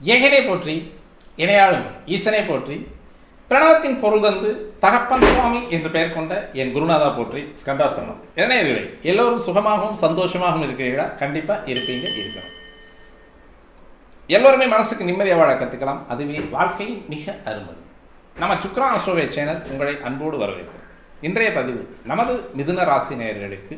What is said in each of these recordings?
ஏகனை போற்றி இணையாளும் ஈசனை போற்றி பிரணவத்தின் பொருள் தந்து தகப்பன் சுவாமி என்று பெயர் கொண்ட என் குருநாதா போற்றி ஸ்கந்தாசனம். இளைஞர்களே எல்லோரும் சுகமாகவும் சந்தோஷமாகவும் இருக்கிறீர்களா? கண்டிப்பாக இருப்பீங்க இருக்கணும். எல்லோருமே மனசுக்கு நிம்மதியாக வாழ கற்றுக்கலாம் அதுவே வாழ்க்கையின் மிக அருமது. நம்ம சுக்ரா அசோகை சேனல் உங்களை அன்போடு வரவேற்கும். இன்றைய பதிவு நமது மிதுன ராசி நேயர்களுக்கு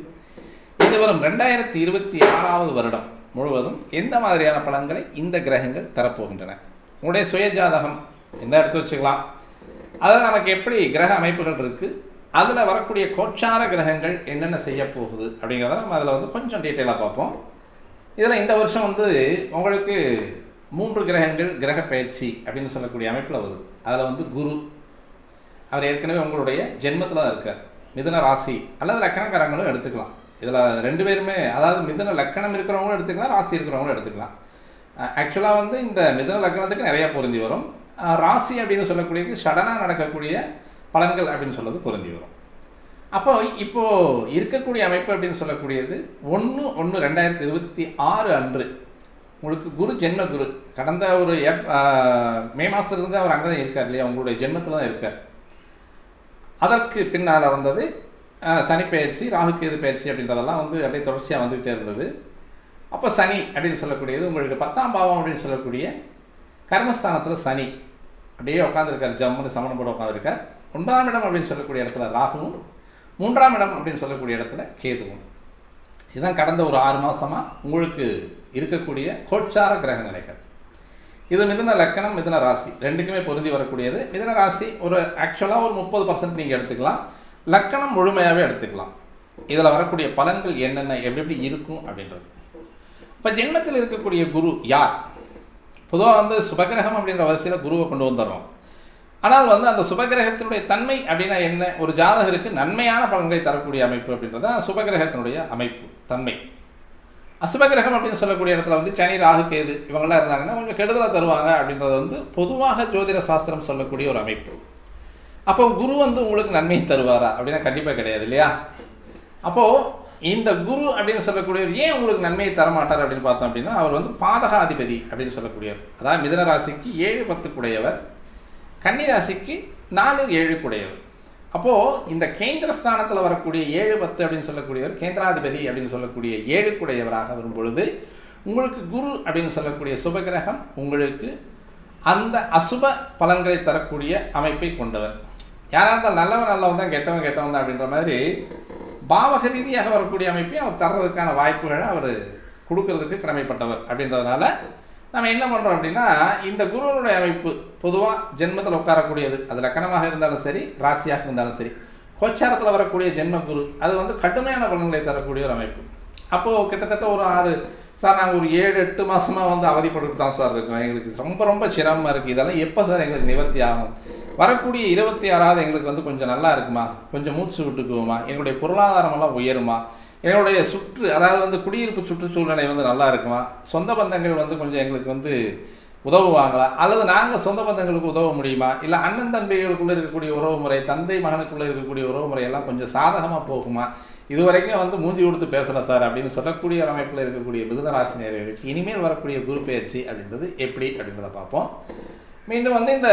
இது வரும் ரெண்டாயிரத்தி இருபத்தி ஆறாவது வருடம். முழுவதும் எந்த மாதிரியான பலன்களை இந்த கிரகங்கள் தரப்போகின்றன. உங்களுடைய சுயஜாதகம் எந்த எடுத்து வச்சுக்கலாம்? அதில் நமக்கு எப்படி கிரக அமைப்புகள் இருக்குது அதில் வரக்கூடிய கோச்சார கிரகங்கள் என்னென்ன செய்ய போகுது அப்படிங்கிறத நம்ம அதில் வந்து கொஞ்சம் டீட்டெயிலாக பார்ப்போம். இதில் இந்த வருஷம் வந்து உங்களுக்கு மூன்று கிரகங்கள் கிரக பயிற்சி அப்படின்னு சொல்லக்கூடிய அமைப்பில் வருது. அதில் வந்து குரு அவர் ஏற்கனவே உங்களுடைய ஜென்மத்தில் தான் இருக்கார். மிதுன ராசி அல்லது லக்கணக்காரங்களும் எடுத்துக்கலாம். இதில் ரெண்டு பேருமே அதாவது மிதன லக்கணம் இருக்கிறவங்களும் எடுத்துக்கலாம் ராசி இருக்கிறவங்களும் எடுத்துக்கலாம். ஆக்சுவலாக வந்து இந்த மிதன லக்கணத்துக்கு நிறையா பொருந்தி வரும். ராசி அப்படின்னு சொல்லக்கூடியது சடனாக நடக்கக்கூடிய பலன்கள் அப்படின்னு சொல்றது பொருந்தி வரும். அப்போ இப்போது இருக்கக்கூடிய அமைப்பு அப்படின்னு சொல்லக்கூடியது ஒன்று ஒன்று ரெண்டாயிரத்தி இருபத்தி ஆறு அன்று உங்களுக்கு குரு ஜென்ம குரு. கடந்த ஒரு எப் மே மாதத்துலேருந்து அவர் அங்கே தான் இருக்கார் இல்லையா? உங்களுடைய ஜென்மத்தில் தான் இருக்கார். அதற்கு பின்னால் வந்தது சனி பயிற்சி ராகு கேது பயிற்சி அப்படின்றதெல்லாம் வந்து அப்படியே தொடர்ச்சியாக வந்துக்கிட்டே இருந்தது. அப்போ சனி அப்படின்னு சொல்லக்கூடியது உங்களுக்கு பத்தாம் பாவம் அப்படின்னு சொல்லக்கூடிய கர்மஸ்தானத்தில் சனி. அப்படியே உட்காந்துருக்கார் ஜம்முன்னு சமணம் போட உட்காந்துருக்கார் ஒன்பதாம் இடம் அப்படின்னு சொல்லக்கூடிய இடத்துல ராகுவும் மூன்றாம் இடம் அப்படின்னு சொல்லக்கூடிய இடத்துல கேதுவும். இதுதான் கடந்த ஒரு ஆறு மாதமாக உங்களுக்கு இருக்கக்கூடிய கோட்சார கிரக நிலைகள். இது மிதன லக்கணம் மிதன ராசி. ரெண்டுக்குமே பொருந்தி வரக்கூடியது. மிதன ராசி ஒரு ஆக்சுவலாக ஒரு முப்பது பர்சன்ட் நீங்கள் எடுத்துக்கலாம். லக்கணம் முழுமையாகவே எடுத்துக்கலாம். இதில் வரக்கூடிய பலன்கள் என்னென்ன எப்படி எப்படி இருக்கும் அப்படின்றது. இப்போ ஜென்மத்தில் இருக்கக்கூடிய குரு யார்? பொதுவாக வந்து சுபகிரகம் அப்படின்ற வரிசையில் குருவை கொண்டு வந்துடுறோம் ஆனால் வந்து அந்த சுபகிரகத்தினுடைய தன்மை அப்படின்னா என்ன? ஒரு ஜாதகருக்கு நன்மையான பலன்களை தரக்கூடிய அமைப்பு அப்படின்றது தான் சுபகிரகத்தினுடைய அமைப்பு தன்மை. அசுபகிரகம் அப்படின்னு சொல்லக்கூடிய இடத்துல வந்து சனி ராகு கேது இவங்கெல்லாம் இருந்தாங்கன்னா கொஞ்சம் கெடுதலாக தருவாங்க அப்படின்றது வந்து பொதுவாக ஜோதிட சாஸ்திரம் சொல்லக்கூடிய ஒரு அமைப்பு. அப்போ குரு வந்து உங்களுக்கு நன்மையை தருவாரா? அப்படின்னா கண்டிப்பாக கிடையாது இல்லையா? அப்போது இந்த குரு அப்படின்னு சொல்லக்கூடியவர் ஏன் உங்களுக்கு நன்மையை தரமாட்டார் அப்படின்னு பார்த்தோம் அப்படின்னா அவர் வந்து பாதகாதிபதி அப்படின்னு சொல்லக்கூடியவர். அதாவது மிதன ராசிக்கு ஏழு பத்து குடையவர் கன்னி ராசிக்கு நாலு ஏழு குடையவர் அப்போது இந்த கேந்திரஸ்தானத்தில் வரக்கூடிய ஏழு பத்து அப்படின்னு சொல்லக்கூடியவர் கேந்திராதிபதி அப்படின்னு சொல்லக்கூடிய ஏழு குடையவராக வரும் பொழுது உங்களுக்கு குரு அப்படின்னு சொல்லக்கூடிய சுபகிரகம் உங்களுக்கு அந்த அசுப பலன்களை தரக்கூடிய அமைப்பை கொண்டவர். யாராக இருந்தால் நல்லவன் நல்லவன் தான் கெட்டவன் கெட்டவன் தான் அப்படின்ற மாதிரி பாவக ரீதியாக வரக்கூடிய அமைப்பையும் அவர் தர்றதுக்கான வாய்ப்புகளை அவர் கொடுக்கறதுக்கு கடமைப்பட்டவர் அப்படின்றதுனால நம்ம என்ன பண்ணுறோம் அப்படின்னா இந்த குருவனுடைய அமைப்பு பொதுவாக ஜென்மத்தில் உட்காரக்கூடியது. அது லக்கணமாக இருந்தாலும் சரி ராசியாக இருந்தாலும் சரி கோச்சாரத்தில் வரக்கூடிய ஜென்ம குரு அது வந்து கடுமையான பலன்களை தரக்கூடிய ஒரு அமைப்பு. அப்போது கிட்டத்தட்ட ஒரு ஆறு சார் நாங்கள் ஒரு ஏழு எட்டு மாதமாக வந்து அவதிப்பட்டு தான் சார் இருக்கோம். எங்களுக்கு ரொம்ப ரொம்ப சிரமமாக இருக்குது இதெல்லாம் எப்போ சார் எங்களுக்கு நிவர்த்தி ஆகும்? வரக்கூடிய இருபத்தி ஆறாவது எங்களுக்கு வந்து கொஞ்சம் நல்லா இருக்குமா? கொஞ்சம் மூச்சு விட்டுக்குவோமா? எங்களுடைய பொருளாதாரமெல்லாம் உயருமா? எங்களுடைய சுற்று அதாவது வந்து குடியிருப்பு சுற்றுச்சூழ்நிலை வந்து நல்லா இருக்குமா? சொந்த பந்தங்கள் வந்து கொஞ்சம் எங்களுக்கு வந்து உதவுவாங்களா? அல்லது நாங்கள் சொந்த பந்தங்களுக்கு உதவ முடியுமா? இல்லை அண்ணன் தம்பிகளுக்குள்ளே இருக்கக்கூடிய உறவு முறை தந்தை மகனுக்குள்ளே இருக்கக்கூடிய உறவு முறையெல்லாம் கொஞ்சம் சாதகமாக போகுமா? இது வரைக்கும் வந்து மூஞ்சி கொடுத்து பேசுகிறேன் சார் அப்படின்னு சொல்லக்கூடிய ஒரு அமைப்பில் இருக்கக்கூடிய மிதுனராசி நேர்களுக்கு இனிமேல் வரக்கூடிய குரு பயிற்சி அப்படின்றது எப்படி அப்படின்றத பார்ப்போம். மீண்டும் வந்து இந்த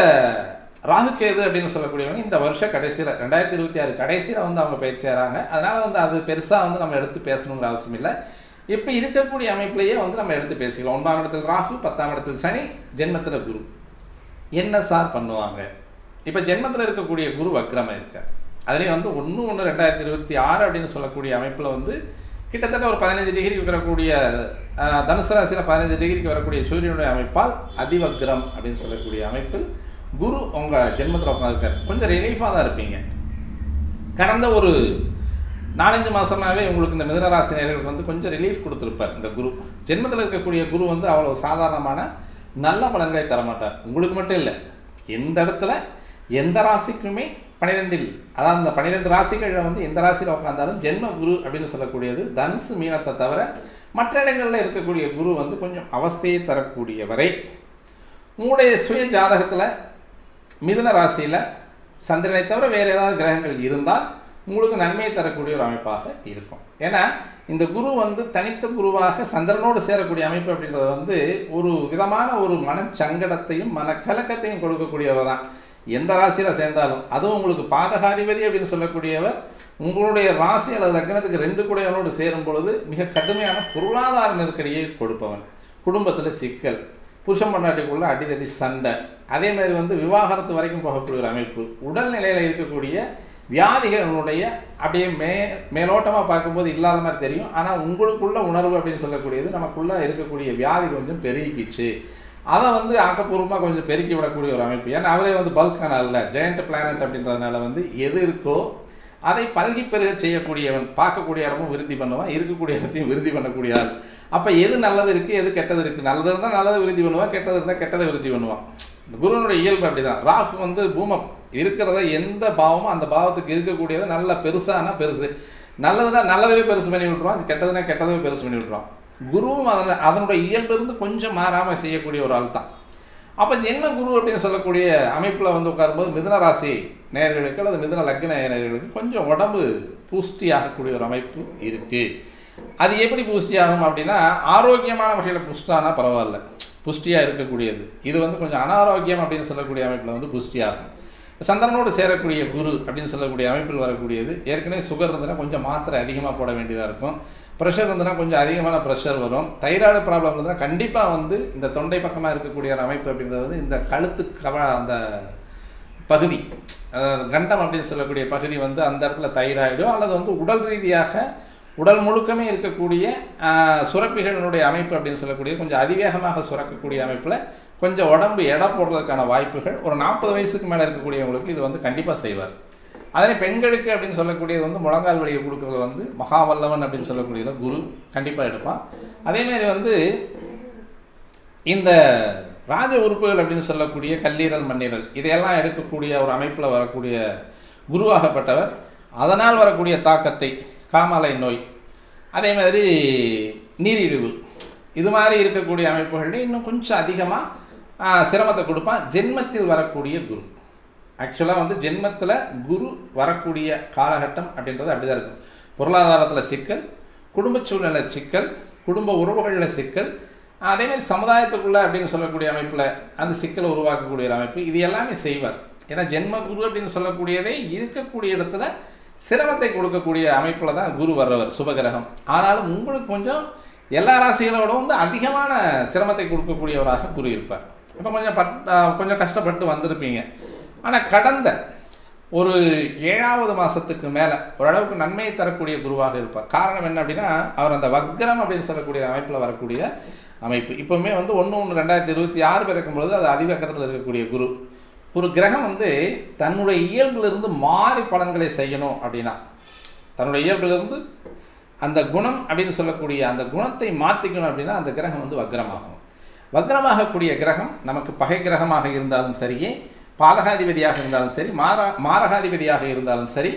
ராகுகேது அப்படின்னு சொல்லக்கூடியவங்க இந்த வருஷம் கடைசியில் ரெண்டாயிரத்தி இருபத்தி ஆறு கடைசியில் வந்து அவங்க பயிற்சி ஆகிறாங்க அதனால் வந்து அது பெருசாக வந்து நம்ம எடுத்து பேசணுங்கிற அவசியம் இல்லை. இப்போ இருக்கக்கூடிய அமைப்பிலேயே வந்து நம்ம எடுத்து பேசிக்கலாம். ஒன்பதாம் இடத்தில் ராகு பத்தாம் இடத்தில் சனி ஜென்மத்தில் குரு. என்ன சார் பண்ணுவாங்க? இப்போ ஜென்மத்தில் இருக்கக்கூடிய குரு வக்ரமாக இருக்கார். அதுலேயும் வந்து ஒன்று ஒன்று ரெண்டாயிரத்தி இருபத்தி ஆறு அப்படின்னு சொல்லக்கூடிய அமைப்பில் வந்து கிட்டத்தட்ட ஒரு பதினஞ்சு டிகிரிக்கு வரக்கூடிய தனுசு ராசியில் பதினஞ்சு டிகிரிக்கு வரக்கூடிய சூரியனுடைய அமைப்பால் அதிவக்ரம் அப்படின்னு சொல்லக்கூடிய அமைப்பில் குரு உங்கள் ஜென்மத்தில் உட்காந்துருக்கார் கொஞ்சம் ரிலீஃபாக தான் இருப்பீங்க. கடந்த ஒரு நாலஞ்சு மாதமாகவே உங்களுக்கு இந்த மிதனராசி நேர்களுக்கு வந்து கொஞ்சம் ரிலீஃப் கொடுத்துருப்பார் இந்த குரு. ஜென்மத்தில் இருக்கக்கூடிய குரு வந்து அவ்வளோ சாதாரணமான நல்ல பலன்களை தரமாட்டார். உங்களுக்கு மட்டும் இல்லை எந்த இடத்துல எந்த ராசிக்குமே பன்னிரெண்டில் அதாவது அந்த பன்னிரெண்டு ராசிகளில் வந்து எந்த ராசியில் உட்காந்தாலும் ஜென்ம குரு அப்படின்னு சொல்லக்கூடியது தனுசு மீனத்தை தவிர மற்ற இடங்களில் இருக்கக்கூடிய குரு வந்து கொஞ்சம் அவஸ்தையை தரக்கூடியவரை. உங்களுடைய சுய ஜாதகத்தில் மிதுன ராசியில் சந்திரனை தவிர வேறு ஏதாவது கிரகங்கள் இருந்தால் உங்களுக்கு நன்மையை தரக்கூடிய ஒரு அமைப்பாக இருக்கும். ஏன்னா இந்த குரு வந்து தனித்த குருவாக சந்திரனோடு சேரக்கூடிய அமைப்பு அப்படின்றது வந்து ஒரு விதமான ஒரு மனச்சங்கடத்தையும் மனக்கலக்கத்தையும் கொடுக்கக்கூடியவர் தான். எந்த ராசியில் சேர்ந்தாலும் அதுவும் உங்களுக்கு பாதகாதிபதி அப்படின்னு சொல்லக்கூடியவர் உங்களுடைய ராசி அல்லது லக்னத்துக்கு ரெண்டு கூடையவனோடு சேரும் பொழுது மிக கடுமையான பொருளாதார நெருக்கடியை கொடுப்பவன். குடும்பத்தில் சிக்கல் புருஷன் பொண்டாட்டிக்குள்ள அடிதடி சண்டை. அதே மாதிரி வந்து விவாகரத்து வரைக்கும் போகக்கூடிய ஒரு அமைப்பு. உடல்நிலையில் இருக்கக்கூடிய வியாதிகளுடைய அப்படியே மே மேலோட்டமாக பார்க்கும்போது இல்லாத மாதிரி தெரியும். ஆனால் உங்களுக்குள்ள உணர்வு அப்படின்னு சொல்லக்கூடியது நமக்குள்ளே இருக்கக்கூடிய வியாதி கொஞ்சம் பெருகிக்கிச்சு. அதை வந்து ஆக்கப்பூர்வமாக கொஞ்சம் பெருக்கி விடக்கூடிய ஒரு அமைப்பு. ஏன்னா அவரே வந்து பல்கான அல்ல. ஜெயண்ட் பிளானட் அப்படின்றதுனால வந்து எது இருக்கோ அதை பல்கி பெருக செய்யக்கூடியவன் பார்க்கக்கூடிய இடமும் விருத்தி பண்ணுவான் இருக்கக்கூடிய இடத்தையும் விருத்தி பண்ணக்கூடிய ஆள். அப்போ எது நல்லது இருக்குது எது கெட்டது இருக்குது நல்லது இருந்தால் நல்லதை விருத்தி பண்ணுவான் கெட்டது இருந்தால் கெட்டதை விருத்தி பண்ணுவான். இந்த குருவனுடைய இயல்பு அப்படிதான். ராகு வந்து பூமம். இருக்கிறத எந்த பாவமோ அந்த பாவத்துக்கு இருக்கக்கூடியது நல்ல பெருசானா பெருசு. நல்லதுனா நல்லதவே பெருசு பண்ணி விட்டுருவான் கெட்டதுனா கெட்டதவே பெருசு பண்ணி விட்டுருவான். குருவும் அதில் அதனுடைய இயல்பிலிருந்து கொஞ்சம் மாறாமல் செய்யக்கூடிய ஒரு ஆள் தான் அப்போ என்ன குரு அப்படின்னு சொல்லக்கூடிய அமைப்பில் வந்து உட்காரும்போது மிதன ராசி நேர்களுக்கு அல்லது மிதன லக்ன நேர்களுக்கு கொஞ்சம் உடம்பு பூஷ்டி ஆகக்கூடிய ஒரு அமைப்பு இருக்குது அது எப்படி புஷ்டி ஆகும் அப்படின்னா ஆரோக்கியமான வகையில் புஷ்டானா பரவாயில்ல. புஷ்டியாக இருக்கக்கூடியது. இது வந்து கொஞ்சம் அனாரோக்கியம் அப்படின்னு சொல்லக்கூடிய அமைப்பில் வந்து புஷ்டி ஆகும். சந்திரனோடு சேரக்கூடிய குரு அப்படின்னு சொல்லக்கூடிய அமைப்பில் வரக்கூடியது. ஏற்கனவே சுகர் இருந்ததுன்னா கொஞ்சம் மாத்திரை அதிகமாக போட வேண்டியதாக இருக்கும். ப்ரெஷர் இருந்ததுன்னா கொஞ்சம் அதிகமான ப்ரெஷர் வரும். தைராய்டு ப்ராப்ளம் இருந்ததுன்னா கண்டிப்பாக வந்து இந்த தொண்டை பக்கமாக இருக்கக்கூடிய ஒரு அமைப்பு அப்படின்றது வந்து இந்த கழுத்து கவ அந்த பகுதி அதாவது கண்டம் அப்படின்னு சொல்லக்கூடிய பகுதி வந்து அந்த இடத்துல தைராய்டோ அல்லது வந்து உடல் ரீதியாக உடல் முழுக்கமே இருக்கக்கூடிய சுரப்பிகளினுடைய அமைப்பு அப்படின்னு சொல்லக்கூடிய கொஞ்சம் அதிவேகமாக சுரக்கக்கூடிய அமைப்பில் கொஞ்சம் உடம்பு எடை போடுறதுக்கான வாய்ப்புகள் ஒரு நாற்பது வயசுக்கு மேலே இருக்கக்கூடியவங்களுக்கு இது வந்து கண்டிப்பாக செய்வார். அதே பெண்களுக்கு அப்படின்னு சொல்லக்கூடியது வந்து முழங்கால் வலியை கொடுக்குறது வந்து மகாவல்லவன் அப்படின்னு சொல்லக்கூடியது குரு கண்டிப்பாக எடுப்பான். அதே மாதிரி வந்து இந்த ராஜ உறுப்புகள் அப்படின்னு சொல்லக்கூடிய கல்லீரல் மண்ணீரல் இதையெல்லாம் எடுக்கக்கூடிய ஒரு அமைப்பில் வரக்கூடிய குருவாகப்பட்டவர். அதனால் வரக்கூடிய தாக்கத்தை காமாலை நோய் அதே மாதிரி நீரிழிவு இது மாதிரி இருக்கக்கூடிய அமைப்புகளில் இன்னும் கொஞ்சம் அதிகமாக சிரமத்தை கொடுப்பான். ஜென்மத்தில் வரக்கூடிய குரு. ஆக்சுவலாக வந்து ஜென்மத்தில் குரு வரக்கூடிய காலகட்டம் அப்படின்றது அப்படி தான் இருக்கும். பொருளாதாரத்தில் சிக்கல் குடும்ப சூழ்நிலை சிக்கல் குடும்ப உறவுகளில் சிக்கல் அதேமாதிரி சமுதாயத்துக்குள்ளே அப்படின்னு சொல்லக்கூடிய அமைப்பில் அந்த சிக்கலை உருவாக்கக்கூடிய ஒரு அமைப்பு இது எல்லாமே செய்வார். ஏன்னா ஜென்ம குரு அப்படின்னு சொல்லக்கூடியதே இருக்கக்கூடிய இடத்துல சிரமத்தை கொடுக்கக்கூடிய அமைப்பில் தான் குரு வர்றவர் சுபகிரகம். ஆனாலும் உங்களுக்கு கொஞ்சம் எல்லா ராசிகளோட வந்து அதிகமான சிரமத்தை கொடுக்கக்கூடியவராக குரு இருப்பார். இப்போ கொஞ்சம் பட் கொஞ்சம் கஷ்டப்பட்டு வந்திருப்பீங்க. ஆனால் கடந்த ஒரு ஏழாவது மாதத்துக்கு மேலே ஓரளவுக்கு நன்மையை தரக்கூடிய குருவாக இருப்பார். காரணம் என்ன அப்படின்னா அவர் அந்த வக்ரம் அப்படின்னு சொல்லக்கூடிய அமைப்பில் வரக்கூடிய அமைப்பு. இப்போவுமே வந்து ஒன்று ஒன்று ரெண்டாயிரத்தி இருபத்தி ஆறு பிறக்கும் பொழுது அது அதிவக்கரத்தில் இருக்கக்கூடிய குரு. ஒரு கிரகம் வந்து தன்னுடைய இயல்பிலிருந்து மாறி பலன்களை செய்யணும் அப்படின்னா தன்னுடைய இயல்பிலிருந்து அந்த குணம் அப்படின்னு சொல்லக்கூடிய அந்த குணத்தை மாற்றிக்கணும் அப்படின்னா அந்த கிரகம் வந்து வக்ரமாகும். வக்ரமாகக்கூடிய கிரகம் நமக்கு பகை கிரகமாக இருந்தாலும் சரியே பாதகாதிபதியாக இருந்தாலும் சரி மாரா மாரகாதிபதியாக இருந்தாலும் சரி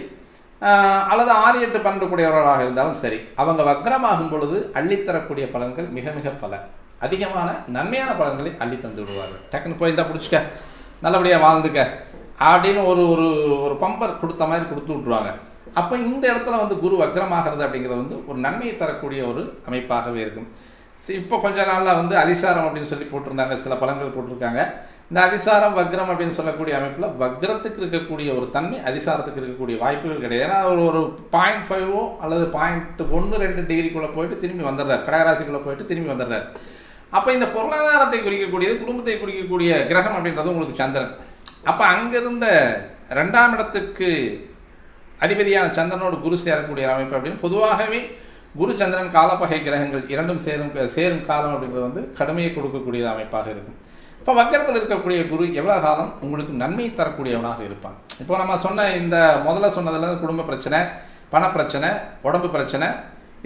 அல்லது ஆறு எட்டு பன்னெண்டு கூடியவர்களாக இருந்தாலும் சரி அவங்க வக்ரமாகும் பொழுது அள்ளித்தரக்கூடிய பலன்கள் மிக மிக பல. அதிகமான நன்மையான பலன்களை அள்ளி தந்து விடுவார்கள். டக்குன்னு போய் இருந்தால் பிடிச்சிக்க நல்லபடியாக வாழ்ந்துக்க அப்படின்னு ஒரு ஒரு ஒரு பம்பர் கொடுத்த மாதிரி கொடுத்து விட்ருவாங்க அப்போ இந்த இடத்துல வந்து குரு வக்ரமாகிறது அப்படிங்கிறது வந்து ஒரு நன்மையை தரக்கூடிய ஒரு அமைப்பாகவே இருக்கும். இப்போ கொஞ்ச நாளில் வந்து அதிசாரம் அப்படின்னு சொல்லி போட்டிருந்தாங்க சில பலன்கள் போட்டிருக்காங்க. இந்த அதிசாரம் வக்ரம் அப்படின்னு சொல்லக்கூடிய அமைப்பில் வக்ரத்துக்கு இருக்கக்கூடிய ஒரு தன்மை அதிசாரத்துக்கு இருக்கக்கூடிய வாய்ப்புகள் கிடையாது. ஏன்னா ஒரு ஒரு பாயிண்ட் ஃபைவோ அல்லது பாயிண்ட் ஒன்று ரெண்டு டிகிரிக்குள்ளே போயிட்டு திரும்பி வந்துடுறார். கடகராசிக்குள்ளே போயிட்டு திரும்பி வந்துடுறார். அப்போ இந்த பொருளாதாரத்தை குறிக்கக்கூடியது குடும்பத்தை குறிக்கக்கூடிய கிரகம் அப்படின்றது உங்களுக்கு சந்திரன். அப்போ அங்கிருந்த ரெண்டாம் இடத்துக்கு அதிபதியான சந்திரனோடு குரு சேரக்கூடிய அமைப்பு அப்படின்னு பொதுவாகவே குரு சந்திரன் காலப்பகை கிரகங்கள் இரண்டும் சேரும் சேரும் காலம் அப்படிங்கிறது வந்து கடுமையை கொடுக்கக்கூடிய அமைப்பாக இருக்கும். இப்போ வக்கரத்தில் இருக்கக்கூடிய குரு எவ்வளோ காலம் உங்களுக்கு நன்மை தரக்கூடியவனாக இருப்பான். இப்போ நம்ம சொன்ன இந்த முதல்ல சொன்னதில் குடும்ப பிரச்சனை பணப்பிரச்சனை உடம்பு பிரச்சனை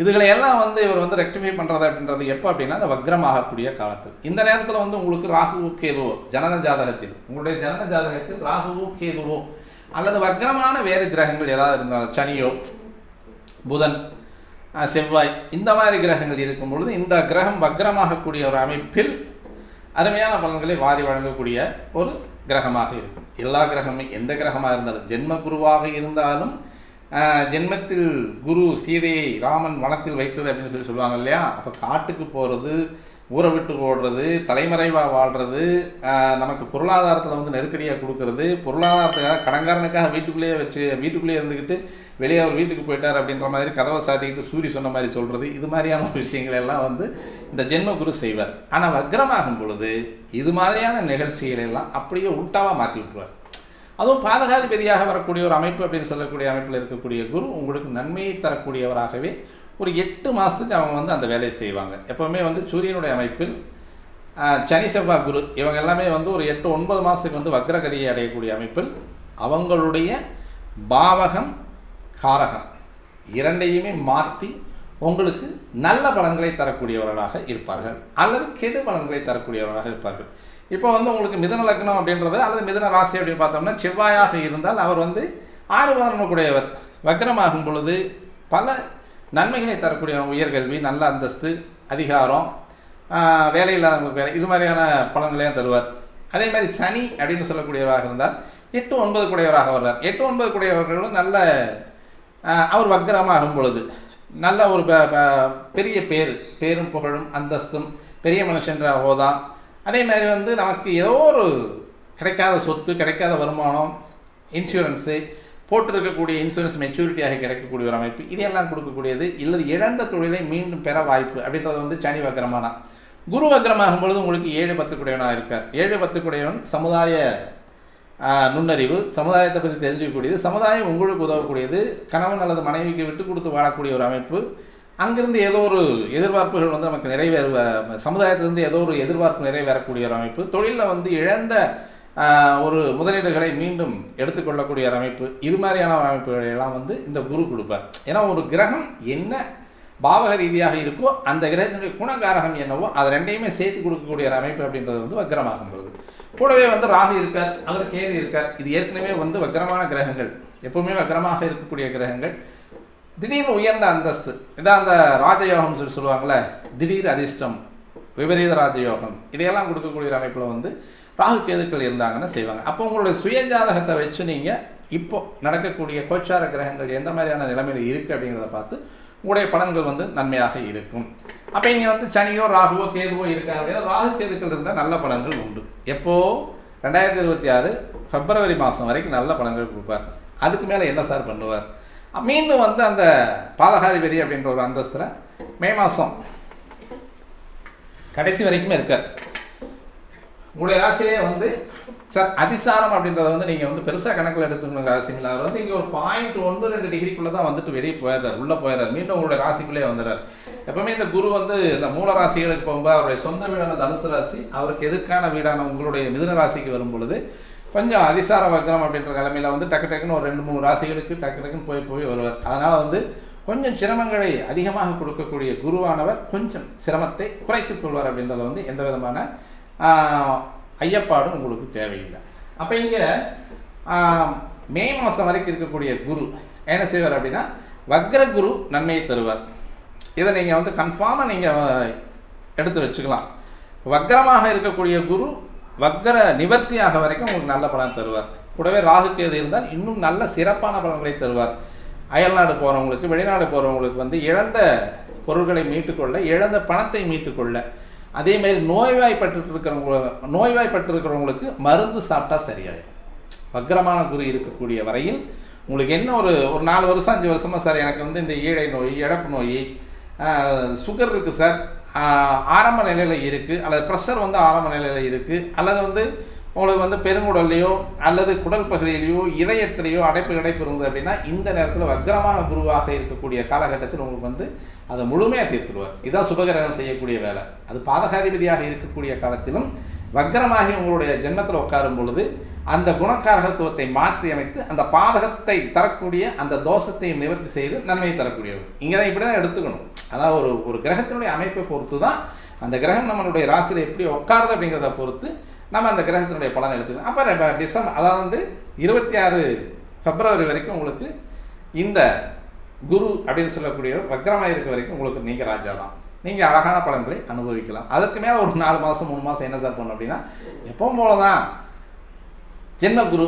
இதுகளை எல்லாம் வந்து இவர் வந்து ரெக்டிஃபை பண்ணுறது அப்படின்றது எப்போ அப்படின்னா அந்த வக்ரமாகக்கூடிய காலத்தில். இந்த நேரத்தில் வந்து உங்களுக்கு ராகுவோ கேதுவோ ஜனன ஜாதகத்தில் உங்களுடைய ஜனன ஜாதகத்தில் ராகுவோ கேதுவோ அல்லது வக்ரமான வேறு கிரகங்கள் ஏதாவது இருந்தாலும் சனியோ புதன் செவ்வாய் இந்த மாதிரி கிரகங்கள் இருக்கும் பொழுது இந்த கிரகம் வக்ரமாகக்கூடிய ஒரு அமைப்பில் அருமையான பலன்களை வாரி வழங்கக்கூடிய ஒரு கிரகமாக இருக்கும். எல்லா கிரகமும் எந்த கிரகமாக இருந்தாலும் ஜென்ம குருவாக இருந்தாலும் ஜென்மத்தில் குரு சீதையை ராமன் வனத்தில் வைத்தது அப்படின்னு சொல்லி சொல்லுவாங்க இல்லையா? அப்போ காட்டுக்கு போகிறது ஊரை விட்டு ஓடுறது தலைமறைவாக வாழ்கிறது நமக்கு பொருளாதாரத்தில் வந்து நெருக்கடியாக கொடுக்கறது பொருளாதாரத்துக்காக கடன்காரனுக்காக வீட்டுக்குள்ளேயே வச்சு வீட்டுக்குள்ளேயே இருந்துக்கிட்டு வெளியே அவர் வீட்டுக்கு போயிட்டார் அப்படின்ற மாதிரி கதவை சாத்திக்கிட்டு சூரி சொன்ன மாதிரி சொல்கிறது இது மாதிரியான விஷயங்கள் எல்லாம் வந்து இந்த ஜென்ம குரு செய்வார். ஆனால் வக்ரமாகும் பொழுது இது மாதிரியான நிகழ்ச்சிகளை எல்லாம் அப்படியே உல்டாவாக மாற்றி விட்டுருவார். அதுவும் பாதகாதிபதியாக வரக்கூடிய ஒரு அமைப்பு அப்படின்னு சொல்லக்கூடிய அமைப்பில் இருக்கக்கூடிய குரு உங்களுக்கு நன்மையை தரக்கூடியவராகவே ஒரு எட்டு மாதத்துக்கு அவங்க வந்து அந்த வேலையை செய்வாங்க. எப்போவுமே வந்து சூரியனுடைய அமைப்பில் சனி செவ்வாய் குரு இவங்க எல்லாமே வந்து ஒரு எட்டு ஒன்பது மாதத்துக்கு வந்து வக்ரகதியை அடையக்கூடிய அமைப்பில் அவங்களுடைய பாவகம் காரகம் இரண்டையுமே மாற்றி உங்களுக்கு நல்ல பலன்களை தரக்கூடியவர்களாக இருப்பார்கள். அல்லது கெடு பலன்களை தரக்கூடியவர்களாக இருப்பார்கள். இப்போ வந்து உங்களுக்கு மிதன லக்னம் அப்படின்றது அல்லது மிதன ராசி அப்படின்னு பார்த்தோம்னா செவ்வாயாக இருந்தால் அவர் வந்து ஆறு கூடியவர். வக்ரமாகும் பொழுது பல நன்மைகளை தரக்கூடிய உயர்கல்வி நல்ல அந்தஸ்து அதிகாரம் வேலை இல்லாதவங்களுக்கு வேலை இது மாதிரியான பலன்களையும் தருவார். அதே மாதிரி சனி அப்படின்னு சொல்லக்கூடியவராக இருந்தால் எட்டு ஒன்பது கூடையவராக வர்றார். எட்டு ஒன்பது கூடையவர்களும் நல்ல அவர் வக்ரமாகும் பொழுது நல்ல ஒரு ப- ப- பெரிய பேர் பேரும் புகழும் அந்தஸ்தும் பெரிய மனுஷன்ற ஹோதா அதே மாதிரி வந்து நமக்கு ஏதோ ஒரு கிடைக்காத சொத்து கிடைக்காத வருமானம் இன்சூரன்ஸு போட்டிருக்கக்கூடிய இன்சூரன்ஸ் மெச்சூரிட்டியாக கிடைக்கக்கூடிய ஒரு அமைப்பு. இதையெல்லாம் கொடுக்கக்கூடியது இல்லது இழந்த தொழிலை மீண்டும் பெற வாய்ப்பு அப்படின்றது வந்து சனி வக்ரமானா. குரு வக்கரமாகும் பொழுது உங்களுக்கு ஏழு பத்து குடையவனாக இருக்கார். ஏழு பத்து குடையவன் சமுதாய நுண்ணறிவு சமுதாயத்தை பற்றி தெரிஞ்சுக்கக்கூடியது. சமுதாயம் உங்களுக்கு உதவக்கூடியது. கணவன் அல்லது மனைவிக்கு விட்டு கொடுத்து வாழக்கூடிய ஒரு அமைப்பு. அங்கிருந்து ஏதோ ஒரு எதிர்பார்ப்புகள் வந்து நமக்கு நிறைவேற சமுதாயத்திலிருந்து ஏதோ ஒரு எதிர்பார்ப்பு நிறைவேறக்கூடிய ஒரு அமைப்பு. தொழிலில் வந்து இழந்த ஒரு முதலீடுகளை மீண்டும் எடுத்துக்கொள்ளக்கூடிய ஒரு அமைப்பு. இது மாதிரியான ஒரு அமைப்புகளை எல்லாம் வந்து இந்த குரு கொடுப்பார். ஏன்னா ஒரு கிரகம் என்ன பாவக ரீதியாக இருக்கோ அந்த கிரகத்தினுடைய குணகாரகம் என்னவோ அது ரெண்டையுமே சேர்த்து கொடுக்கக்கூடிய ஒரு அமைப்பு அப்படின்றது வந்து வக்ரமாகும்போது கூடவே வந்து ராகு இருக்கார் அவர் கேது இருக்கார். இது ஏற்கனவே வந்து வக்கரமான கிரகங்கள். எப்பவுமே வக்கரமாக இருக்கக்கூடிய கிரகங்கள். திடீர்னு உயர்ந்த அந்தஸ்து. இதான் அந்த ராஜயோகம் சொல்லி சொல்லுவாங்கள்ல திடீர் அதிர்ஷ்டம் விபரீத ராஜயோகம். இதையெல்லாம் கொடுக்கக்கூடிய ஒரு அமைப்பில் வந்து ராகு கேதுக்கள் இருந்தாங்கன்னா செய்வாங்க. அப்போ உங்களுடைய சுயஜாதகத்தை வச்சு நீங்கள் இப்போ நடக்கக்கூடிய கோச்சார கிரகங்கள் எந்த மாதிரியான நிலைமையில் இருக்குது அப்படிங்கிறத பார்த்து உங்களுடைய பலன்கள் வந்து நன்மையாக இருக்கும். அப்போ இங்கே வந்து சனியோ ராகுவோ கேதுவோ இருக்காங்க அப்படின்னா ராகு கேதுக்கள் இருந்தால் நல்ல பலன்கள் உண்டு. எப்போது ரெண்டாயிரத்தி இருபத்தி ஆறு பிப்ரவரி மாதம் வரைக்கும் நல்ல பலன்கள் கொடுப்பார். அதுக்கு மேலே என்ன சார் பண்ணுவார்? மீண்டும் வந்து அந்த பாதகாதிபதி அப்படின்ற ஒரு அந்தஸ்தில் மே மாதம் கடைசி வரைக்குமே இருக்கார். உங்களுடைய ராசியிலே வந்து சார் அதிசாரம் அப்படின்றத வந்து நீங்கள் வந்து பெருசாக கணக்கில் எடுத்துக்கணும் ராசிங்களா அவர் வந்து இங்கே ஒரு பாயிண்ட் ஒன்று ரெண்டு டிகிரிக்குள்ளே தான் வந்துட்டு வெளியே போயிடுறார் உள்ளே போயிடுறார். மீண்டும் உங்களுடைய ராசிக்குள்ளே வந்துடுறார். எப்பவுமே இந்த குரு வந்து இந்த மூல ராசிகளுக்கு போகும்போது அவருடைய சொந்த வீடான தனுசு ராசி அவருக்கு எதிர்க்கான வீடான உங்களுடைய மிதுன ராசிக்கு வரும் பொழுது கொஞ்சம் அதிசார வக்ரம் அப்படின்ற நிலமையில வந்து டக்கு டக்குன்னு ஒரு ரெண்டு மூணு ராசிகளுக்கு டக்கு டக்குன்னு போய் போய் வருவார். அதனால் வந்து கொஞ்சம் சிரமங்களை அதிகமாக கொடுக்கக்கூடிய குருவானவர் கொஞ்சம் சிரமத்தை குறைத்துக் கொள்வார் அப்படின்றத வந்து எந்த விதமான ஐயப்பாடும் உங்களுக்கு தேவையில்லை. அப்போ இங்கே மே மாதம் வரைக்கும் இருக்கக்கூடிய குரு என்ன செய்வார் அப்படின்னா வக்ர குரு நன்மையை தருவார். இதை நீங்கள் வந்து கன்ஃபார்மாக நீங்கள் எடுத்து வச்சுக்கலாம். வக்ரமாக இருக்கக்கூடிய குரு வக்ர நிவர்த்தியாக வரைக்கும் உங்களுக்கு நல்ல பலன் தருவார். கூடவே ராகு எது இருந்தால் இன்னும் நல்ல சிறப்பான பலன்களை தருவார். அயல்நாடு போகிறவங்களுக்கு வெளிநாடு போகிறவங்களுக்கு வந்து இழந்த பொருட்களை மீட்டுக்கொள்ள இழந்த பணத்தை மீட்டுக்கொள்ள அதே மாதிரி நோய்வாய்ப்பட்டு இருக்கிறவங்க நோய்வாய்ப்பட்டு மருந்து சாப்பிட்டா சரியாயிடும் வக்ரமான குரு இருக்கக்கூடிய வரையில் உங்களுக்கு என்ன ஒரு ஒரு நாலு வருஷம் அஞ்சு வருஷமாக சார் எனக்கு வந்து இந்த ஈழை நோய் இழப்பு நோய் சுகர் இருக்குது சார் ஆரம்ப நிலையில் இருக்குது அல்லது ப்ரெஷர் வந்து ஆரம்ப நிலையில் இருக்குது அல்லது வந்து உங்களுக்கு வந்து பெருங்குடல்லையோ அல்லது குடல் பகுதியிலையோ இதயத்திலேயோ அடைப்பு இடைப்பு இருந்தது அப்படின்னா இந்த நேரத்தில் வக்ரமான குருவாக இருக்கக்கூடிய காலகட்டத்தில் உங்களுக்கு வந்து அதை முழுமையாக தீர்த்துடுவார். இதான் சுபகிரகம் செய்யக்கூடிய வேலை. அது பாதகாதிபதியாக இருக்கக்கூடிய காலத்திலும் வக்ரமாகி உங்களுடைய ஜென்மத்தில் உட்காரும் பொழுது அந்த குணக்காரகத்துவத்தை மாற்றி அமைத்து அந்த பாதகத்தை தரக்கூடிய அந்த தோஷத்தை நிவர்த்தி செய்து நன்மையை தரக்கூடியவர். இங்கே தான் இப்படி தான் எடுத்துக்கணும். அதாவது ஒரு ஒரு கிரகத்தினுடைய அமைப்பை பொறுத்து தான் அந்த கிரகம் நம்மளுடைய ராசியில் எப்படி உட்காருது அப்படிங்கிறத பொறுத்து நம்ம அந்த கிரகத்தினுடைய பலனை எடுத்துக்கணும். அப்போ டிசம்பர் அதாவது வந்து இருபத்தி ஆறு பிப்ரவரி வரைக்கும் உங்களுக்கு இந்த குரு அப்படின்னு சொல்லக்கூடியவர் வக்ரமாக இருக்க வரைக்கும் உங்களுக்கு நீங்கள் ராஜா தான். நீங்கள் அழகான பலன்களை அனுபவிக்கலாம். அதுக்கு மேலே ஒரு நாலு மாதம் மூணு மாதம் என்ன சார் பண்ணும் அப்படின்னா எப்பவும் போல தான் ஜென்ம குரு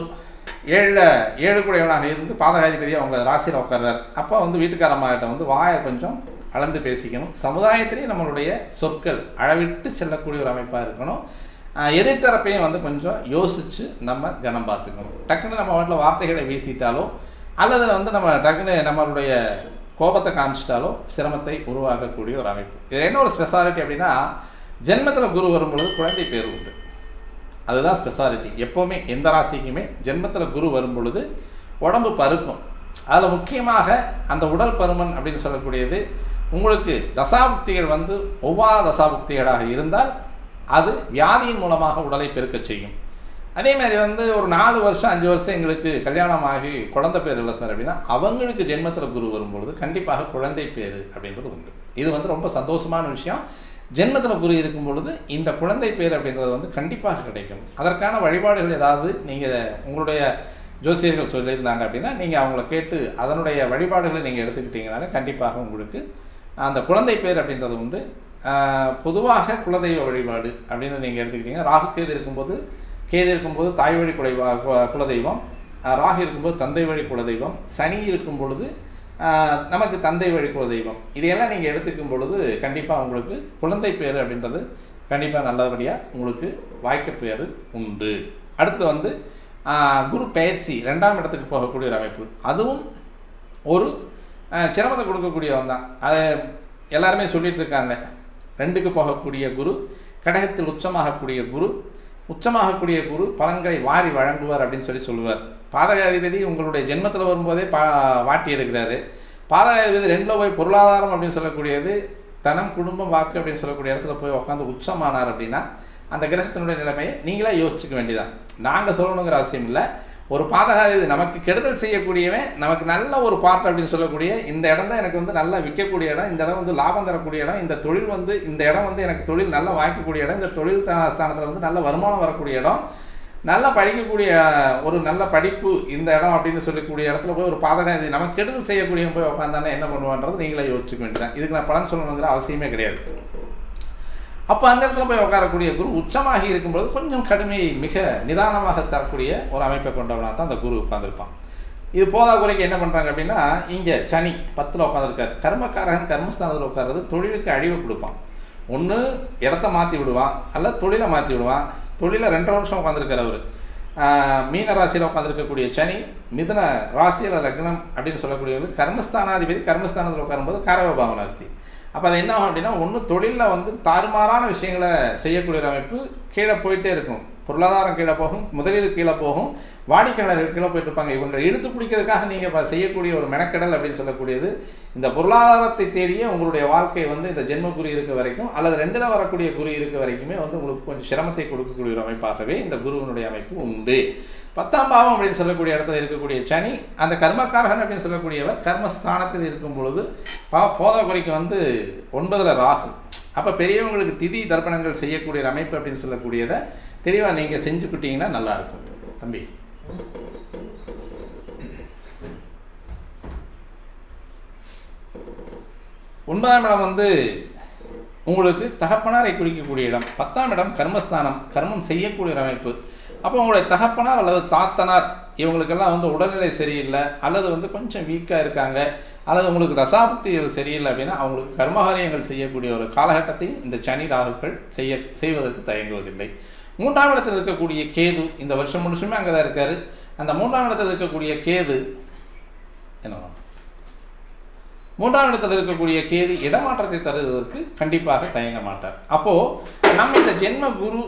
ஏழில் ஏழு கூடையவனாக இருந்து பாதகாதிபதியாக அவங்க ராசியில் உட்கார்றார். அப்போ வந்து வீட்டுக்காரம்மாகிட்ட வந்து வாயை கொஞ்சம் அளந்து பேசிக்கணும். சமுதாயத்திலேயே நம்மளுடைய சொற்கள் அளவிட்டு செல்லக்கூடிய ஒரு அமைப்பாக இருக்கணும். எதிர்த்தரப்பையும் வந்து கொஞ்சம் யோசித்து நம்ம கனம் பார்த்துக்கணும். டக்குன்னு நம்ம வீட்டில் வார்த்தைகளை வீசிட்டாலும் அல்லது வந்து நம்ம டக்குன்னு நம்மளுடைய கோபத்தை காமிச்சிட்டாலோ சிரமத்தை உருவாக்கக்கூடிய ஒரு அமைப்பு. இது என்ன ஒரு ஸ்பெஷாலிட்டி அப்படின்னா ஜென்மத்தில் குரு வரும்பொழுது குழந்தை பேர் உண்டு. அதுதான் ஸ்பெஷாலிட்டி எப்போவுமே எந்த ராசிக்குமே ஜென்மத்தில் குரு வரும்பொழுது உடம்பு பருக்கும். அதில் முக்கியமாக அந்த உடல் பருமன் அப்படின்னு சொல்லக்கூடியது உங்களுக்கு தசாபுக்திகள் வந்து ஒவ்வாத தசாபுக்திகளாக இருந்தால் அது வியாதியின் மூலமாக உடலை பெருக்கச் செய்யும். அதே மாதிரி வந்து ஒரு நாலு வருஷம் அஞ்சு வருஷம் எங்களுக்கு கல்யாணம் ஆகி குழந்தை பேர் இல்லை சார் அப்படின்னா அவங்களுக்கு ஜென்மத்தில் குரு வரும்பொழுது கண்டிப்பாக குழந்தை பேர் அப்படின்றது உண்டு. இது வந்து ரொம்ப சந்தோஷமான விஷயம். ஜென்மத்தில் குரு இருக்கும் பொழுது இந்த குழந்தை பேர் அப்படின்றது வந்து கண்டிப்பாக கிடைக்கும். அதற்கான வழிபாடுகள் ஏதாவது நீங்கள் உங்களுடைய ஜோசியர்கள் சொல்லியிருந்தாங்க அப்படின்னா நீங்கள் அவங்கள கேட்டு அதனுடைய வழிபாடுகளை நீங்கள் எடுத்துக்கிட்டீங்கனாலே கண்டிப்பாக உங்களுக்கு அந்த குழந்தை பேர் அப்படின்றது உண்டு. பொதுவாக குலதெய்வ வழிபாடு அப்படின்னு நீங்கள் எடுத்துக்கிட்டீங்கன்னா ராகு கேது இருக்கும்போது கேது இருக்கும்போது தாய் வழி குலைவா கு- குலதெய்வம் ராகு இருக்கும்போது தந்தை வழி குலதெய்வம் சனி இருக்கும் பொழுது நமக்கு தந்தை வழி குலதெய்வம். இதையெல்லாம் நீங்கள் எடுத்துக்கும் பொழுது கண்டிப்பாக உங்களுக்கு குழந்தை பேர் அப்படின்றது கண்டிப்பாக நல்லபடியாக உங்களுக்கு வாய்க்க பேர் உண்டு. அடுத்து வந்து குரு பயிற்சி ரெண்டாம் இடத்துக்கு போகக்கூடிய ஒரு அமைப்பு. அதுவும் ஒரு சிரமத்தை கொடுக்கக்கூடியவன் தான். அதை எல்லாருமே சொல்லிட்டு இருக்காங்க. ரெண்டுக்கு போகக்கூடிய குரு கடகத்தில் உச்சமாகக்கூடிய குரு உச்சமாகக்கூடிய குரு பலன்களை வாரி வழங்குவார் அப்படின்னு சொல்லி சொல்லுவார். பாதகாதிபதி உங்களுடைய ஜென்மத்தில் வரும்போதே பா வாட்டி எடுக்கிறாரு. பாதகாதிபதி ரெண்டில் போய் பொருளாதாரம் அப்படின்னு சொல்லக்கூடியது தனம் குடும்பம் வாக்கு அப்படின்னு சொல்லக்கூடிய இடத்துல போய் உட்காந்து உச்சமானார் அப்படின்னா அந்த கிரகத்தினுடைய நிலைமையை நீங்களே யோசிச்சுக்க வேண்டியதான் நாங்கள் சொல்லணுங்கிற அவசியம் இல்லை. ஒரு பாதகாதிபதி நமக்கு கெடுதல் செய்யக்கூடியவன் நமக்கு நல்ல ஒரு பார்ட் அப்படின்னு சொல்லக்கூடிய இந்த இடம் தான் எனக்கு வந்து நல்லா விற்கக்கூடிய இடம் இந்த இடம் வந்து லாபம் தரக்கூடிய இடம் இந்த தொழில் வந்து இந்த இடம் வந்து எனக்கு தொழில் நல்லா வாய்க்கக்கூடிய இடம் இந்த தொழில் ஸ்தானத்தில் வந்து நல்ல வருமானம் வரக்கூடிய இடம் நல்லா படிக்கக்கூடிய ஒரு நல்ல படிப்பு இந்த இடம் அப்படின்னு சொல்லக்கூடிய இடத்துல போய் ஒரு பாதகாதி நமக்கு கெடுதல் செய்யக்கூடிய போய் உட்காந்தானே என்ன பண்ணுவான்றது நீங்களே யோசிச்சுக்க வேண்டியதான் இதுக்கு நான் பலன் சொல்லணுங்கிற அவசியமே கிடையாது. அப்போ அந்த இடத்துல போய் உட்காரக்கூடிய குரு உச்சமாகி இருக்கும்பொழுது கொஞ்சம் கடுமையை மிக நிதானமாக தரக்கூடிய ஒரு அமைப்பை கொண்டவனாக தான் அந்த குரு உட்காந்துருப்பான் இது போதா குறைக்கு என்ன பண்ணுறாங்க அப்படின்னா இங்கே சனி பத்தில் உட்காந்துருக்காரு கர்மக்காரகன் கர்மஸ்தானத்தில் உட்கார்றது தொழிலுக்கு அழிவை கொடுப்பான். ஒன்று இடத்த மாற்றி விடுவான் அல்ல தொழிலை மாற்றி விடுவான். தொழிலை ரெண்டரை வருஷம் உட்காந்துருக்காரு அவர். மீன ராசியில் உட்காந்துருக்கக்கூடிய சனி மிதன ராசியில் லக்னம் அப்படின்னு சொல்லக்கூடியவர்கள் கர்மஸ்தானாதிபதி கர்மஸ்தானத்தில் உட்காரும்போது காரவ பாவனாஸ்தி அப்போ அது என்ன ஆகும் அப்படின்னா ஒன்று தொழிலில் வந்து தாறுமாறான விஷயங்களை செய்யக்கூடிய ஒரு அமைப்பு கீழே போயிட்டே இருக்கும். பொருளாதாரம் கீழே போகும் முதலீடு கீழே போகும் வாடிக்கையாளர்கள் கீழே போயிட்டு இருப்பாங்க. இவங்களை இழுத்து பிடிக்கிறதுக்காக நீங்கள் செய்யக்கூடிய ஒரு மெனக்கெடல் அப்படின்னு சொல்லக்கூடியது இந்த பொருளாதாரத்தை தேடியே உங்களுடைய வாழ்க்கை வந்து இந்த ஜென்ம குரு இருக்க வரைக்கும் அல்லது ரெண்டில் வரக்கூடிய குறி இருக்க வரைக்குமே வந்து உங்களுக்கு கொஞ்சம் சிரமத்தை கொடுக்கக்கூடிய ஒரு அமைப்பாகவே இந்த குருவினுடைய அமைப்பு உண்டு. பத்தாம் பாவம் அப்படின்னு சொல்லக்கூடிய இடத்துல இருக்கக்கூடிய சனி அந்த கர்மக்காரகன் அப்படின்னு சொல்லக்கூடியவர் கர்மஸ்தானத்தில் இருக்கும் பொழுது பா போத குறைக்கு வந்து ஒன்பதில் ராகு. அப்போ பெரியவங்களுக்கு திதி தர்ப்பணங்கள் செய்யக்கூடிய அமைப்பு அப்படின்னு சொல்லக்கூடியதை தெளிவாக நீங்கள் செஞ்சுக்கிட்டீங்கன்னா நல்லாயிருக்கும் தம்பி. ஒன்பதாம் இடம் வந்து உங்களுக்கு தகப்பனாரை குறிக்கக்கூடிய இடம். பத்தாம் இடம் கர்மஸ்தானம். கர்மம் செய்யக்கூடிய அமைப்பு. அப்போ உங்களுடைய தகப்பனார் அல்லது தாத்தனார் இவங்களுக்கெல்லாம் வந்து உடல்நிலை சரியில்லை அல்லது வந்து கொஞ்சம் வீக்காக இருக்காங்க அல்லது உங்களுக்கு தசாபுக்திகள் சரியில்லை அப்படின்னா அவங்களுக்கு கர்மகாரியங்கள் செய்யக்கூடிய ஒரு காலகட்டத்தையும் இந்த சனி ராகுக்கள் செய்ய செய்வதற்கு தயங்குவதில்லை. மூன்றாம் இடத்தில் இருக்கக்கூடிய கேது இந்த வருஷம் முழுசுமே அங்கே தான் இருக்காரு. அந்த மூன்றாம் இடத்தில் இருக்கக்கூடிய கேது என்னவா மூன்றாம் இடத்தில் இருக்கக்கூடிய கேது இடமாற்றத்தை தருவதற்கு கண்டிப்பாக தயங்க மாட்டார். அப்போது நம்ம இந்த ஜென்ம குரு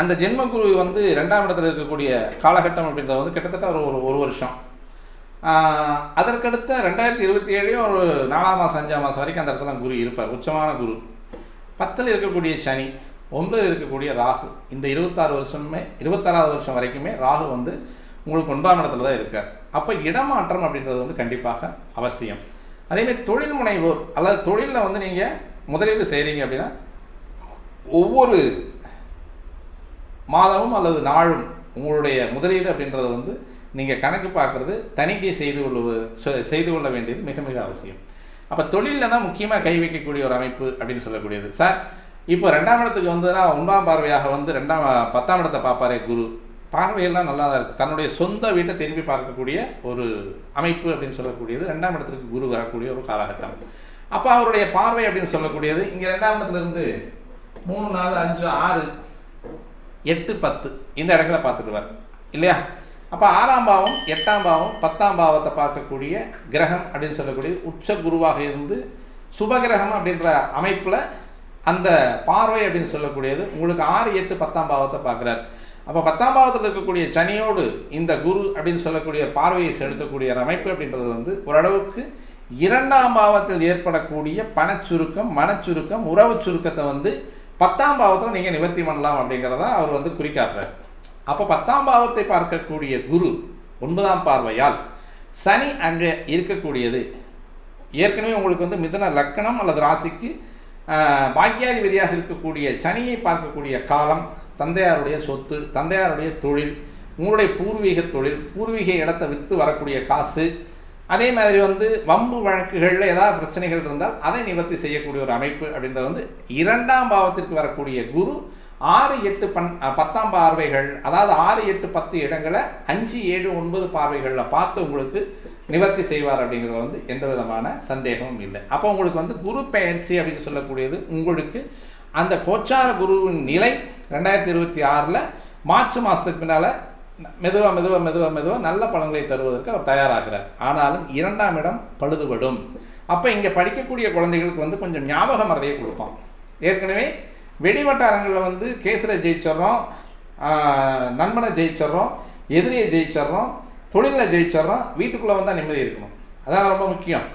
அந்த ஜென்ம குரு வந்து ரெண்டாம் இடத்துல இருக்கக்கூடிய காலகட்டம் அப்படின்றது வந்து கிட்டத்தட்ட ஒரு ஒரு ஒரு வருஷம். அதற்கடுத்த ரெண்டாயிரத்தி இருபத்தி ஏழையும் ஒரு நாலாம் மாதம் அஞ்சாம் மாதம் வரைக்கும் அந்த இடத்துல குரு இருப்பார். உச்சமான குரு. பத்தில் இருக்கக்கூடிய சனி ஒன்பது இருக்கக்கூடிய ராகு. இந்த இருபத்தாறு வருஷமே இருபத்தாறாவது வருஷம் வரைக்குமே ராகு வந்து உங்களுக்கு ஒன்பதாம் இடத்துல தான் இருக்கார். அப்போ இடமாற்றம் அப்படின்றது வந்து கண்டிப்பாக அவசியம். அதேமாதிரி தொழில் முனைவோர் அல்லது தொழிலில் வந்து நீங்கள் முதலீடு செய்கிறீங்க அப்படின்னா ஒவ்வொரு மாதமும் அல்லது நாளும் உங்களுடைய முதலீடு அப்படின்றது வந்து நீங்கள் கணக்கு பார்க்குறது தணிக்கை செய்து கொள்வது செய்து கொள்ள வேண்டியது மிக மிக அவசியம். அப்போ தொழிலில் தான் முக்கியமாக கை வைக்கக்கூடிய ஒரு அமைப்பு அப்படின்னு சொல்லக்கூடியது. சார் இப்போ ரெண்டாம் இடத்துக்கு வந்ததுன்னா ஒன்றாம் பார்வையாக வந்து ரெண்டாம் பத்தாம் இடத்தை பார்ப்பாரே குரு. பார்வையெல்லாம் நல்லா தான் இருக்குது தன்னுடைய சொந்த வீட்டை திரும்பி பார்க்கக்கூடிய ஒரு அமைப்பு அப்படின்னு சொல்லக்கூடியது. ரெண்டாம் இடத்துக்கு குரு வரக்கூடிய ஒரு காலகட்டம். அப்போ அவருடைய பார்வை அப்படின்னு சொல்லக்கூடியது. இங்கே ரெண்டாம் இடத்துலேருந்து மூணு நாலு அஞ்சு ஆறு எட்டு பத்து. இந்த இடங்களை பார்த்துக்குவார். இல்லையா? அப்போ ஆறாம் பாவம் எட்டாம் பாவம் பத்தாம் பாவத்தை பார்க்கக்கூடிய கிரகம் அப்படின்னு சொல்லக்கூடிய உச்ச குருவாக இருந்து சுபகிரகம் அப்படின்ற அமைப்பில் அந்த பார்வை அப்படின்னு சொல்லக்கூடியது உங்களுக்கு ஆறு எட்டு பத்தாம் பாவத்தை பார்க்குறாரு. அப்போ பத்தாம் பாவத்தில் இருக்கக்கூடிய சனியோடு இந்த குரு அப்படின்னு சொல்லக்கூடிய பார்வையை செலுத்தக்கூடிய அமைப்பு அப்படின்றது வந்து ஓரளவுக்கு இரண்டாம் பாவத்தில் ஏற்படக்கூடிய பணச்சுருக்கம் மனச்சுருக்கம் உறவு சுருக்கத்தை வந்து பத்தாம் பாவத்தில் நீங்கள் நிவர்த்தி பண்ணலாம் அப்படிங்கிறத அவர் வந்து குறிக்காட்டுறார். அப்போ பத்தாம் பாவத்தை பார்க்கக்கூடிய குரு ஒன்பதாம் பார்வையால் சனி அங்கே இருக்கக்கூடியது. ஏற்கனவே உங்களுக்கு வந்து மிதன லக்கணம் அல்லது ராசிக்கு பாக்கியாதிபதியாக இருக்கக்கூடிய சனியை பார்க்கக்கூடிய காலம் தந்தையாருடைய சொத்து தந்தையாருடைய தொழில் உங்களுடைய பூர்வீக தொழில் பூர்வீக இடத்தை விற்று வரக்கூடிய காசு அதே மாதிரி வந்து வம்பு வழக்குகளில் ஏதாவது பிரச்சனைகள் இருந்தால் அதை நிவர்த்தி செய்யக்கூடிய ஒரு அமைப்பு அப்படின்றது வந்து இரண்டாம் பாவத்திற்கு வரக்கூடிய குரு ஆறு எட்டு பன் பத்தாம் பார்வைகள் அதாவது ஆறு எட்டு பத்து இடங்களை அஞ்சு ஏழு ஒன்பது பார்வைகளில் பார்த்து உங்களுக்கு நிவர்த்தி செய்வார் அப்படிங்கிறது வந்து எந்த விதமான சந்தேகமும் இல்லை. அப்போ உங்களுக்கு வந்து குரு பயிற்சி அப்படின்னு சொல்லக்கூடியது உங்களுக்கு அந்த கோச்சார குருவின் நிலை ரெண்டாயிரத்தி இருபத்தி ஆறில் மார்ச் மாதத்துக்கு பின்னால் மெதுவாக மெதுவாக மெதுவாக மெதுவாக நல்ல பழங்களை தருவதற்கு அவர் தயாராகிறார். ஆனாலும் இரண்டாம் இடம் பழுதுபடும். அப்போ இங்கே படிக்கக்கூடிய குழந்தைகளுக்கு வந்து கொஞ்சம் ஞாபக மறதியை கொடுப்பான். ஏற்கனவே வெடிவட்டாரங்களில் வந்து கேசரை ஜெயிச்சிட்றோம் நண்பனை ஜெயிச்சிட்றோம் எதிரியை ஜெயிச்சிட்றோம் தொழிலில் ஜெயிச்சிட்றோம் வீட்டுக்குள்ளே வந்தால் நிம்மதி இருக்கணும். அதான் ரொம்ப முக்கியம்.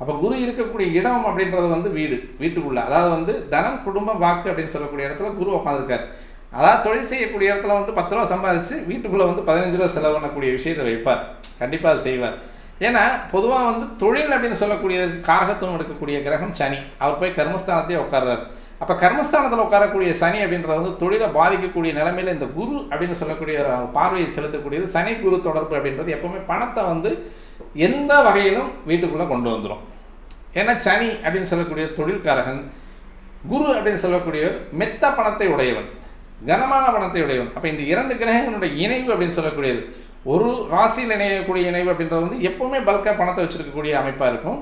அப்போ குரு இருக்கக்கூடிய இடம் அப்படின்றது வந்து வீடு வீட்டுக்குள்ளே. அதாவது வந்து தனம் குடும்பம் வாக்கு அப்படின்னு சொல்லக்கூடிய இடத்துல குரு உட்காந்துருக்கார் அதாவது தொழில் செய்யக்கூடிய இடத்துல வந்து பத்து ரூபா சம்பாதிச்சு வீட்டுக்குள்ளே வந்து பதினஞ்சு ரூபா செலவு பண்ணக்கூடிய விஷயத்தை வைப்பார். கண்டிப்பாக அதை செய்வார். ஏன்னா பொதுவாக வந்து தொழில் அப்படின்னு சொல்லக்கூடியதுக்கு காரகத்துவம் எடுக்கக்கூடிய கிரகம் சனி. அவர் போய் கர்மஸ்தானத்தையே உட்கார்றாரு. அப்போ கர்மஸ்தானத்தில் உட்காரக்கூடிய சனி அப்படின்றது வந்து தொழிலை பாதிக்கக்கூடிய நிலைமையில் இந்த குரு அப்படின்னு சொல்லக்கூடிய ஒரு பார்வையை செலுத்தக்கூடியது சனி குரு தொடர்பு அப்படின்றது எப்பவுமே பணத்தை வந்து எந்த வகையிலும் வீட்டுக்குள்ளே கொண்டு வந்துடும் ஏன்னா சனி அப்படின்னு சொல்லக்கூடிய தொழில்காரகன் குரு அப்படின்னு சொல்லக்கூடியவர் மெத்த பணத்தை உடையவன். கனமான பணத்தை உடையவன். அப்போ இந்த இரண்டு கிரகங்களுடைய இணைவு அப்படின்னு சொல்லக்கூடியது. ஒரு ராசியில் இணையக்கூடிய இணைவு அப்படின்றது வந்து எப்பவுமே பல்காக பணத்தை வச்சுருக்கக்கூடிய அமைப்பாக இருக்கும்.